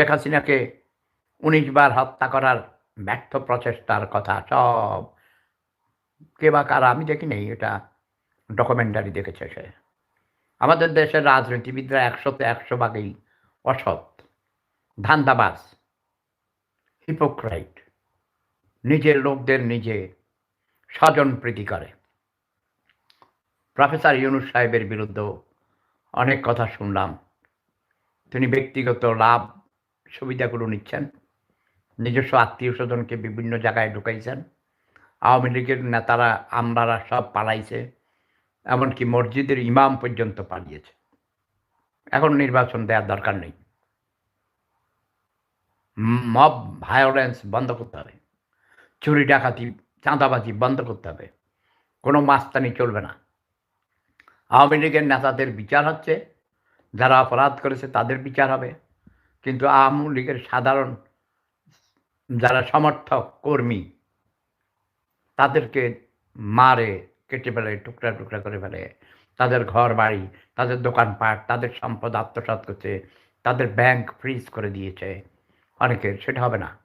শেখ হাসিনাকে উনিশ বার হত্যা করার ব্যর্থ প্রচেষ্টার কথা সব। কে বা কারা, আমি দেখি নেই এটা ডকুমেন্টারি দেখেছে সে। আমাদের দেশের রাজনীতিবিদরা একশোতে একশো ভাগেই অসৎ, ধান্দাবাজ হিপোক্রাইট নিজের লোকদের নিজে স্বজন প্রীতি করে। প্রফেসর ইউনুস সাহেবের বিরুদ্ধেও অনেক কথা শুনলাম। তিনি ব্যক্তিগত লাভ সুবিধাগুলো নিচ্ছেন, নিজস্ব আত্মীয় স্বজনকে বিভিন্ন জায়গায় ঢুকাইছেন, আওয়ামী লীগের নেতারা, আমরারা সব পালাইছে, এমনকি মসজিদের ইমাম পর্যন্ত পালিয়েছে। এখন নির্বাচন দেওয়ার দরকার নেই। মব ভায়োলেন্স বন্ধ করতে হবে। চুরি, ডাকাতি, চাঁদাবাজি বন্ধ করতে হবে। কোনো মাস্তানি চলবে না। আওয়ামী লীগের নেতাদের বিচার হচ্ছে, যারা অপরাধ করেছে তাদের বিচার হবে। কিন্তু আওয়ামী লীগের সাধারণ যারা সমর্থক, কর্মী, তাদেরকে মারে, কেটে ফেলে, টুকরা টুকরা করে ফেলে। তাদের ঘর বাড়ি তাদের দোকানপাট, তাদের সম্পদ আত্মসাত করছে, তাদের ব্যাংক ফ্রিজ করে দিয়েছে। অনেকের সেটা হবে না।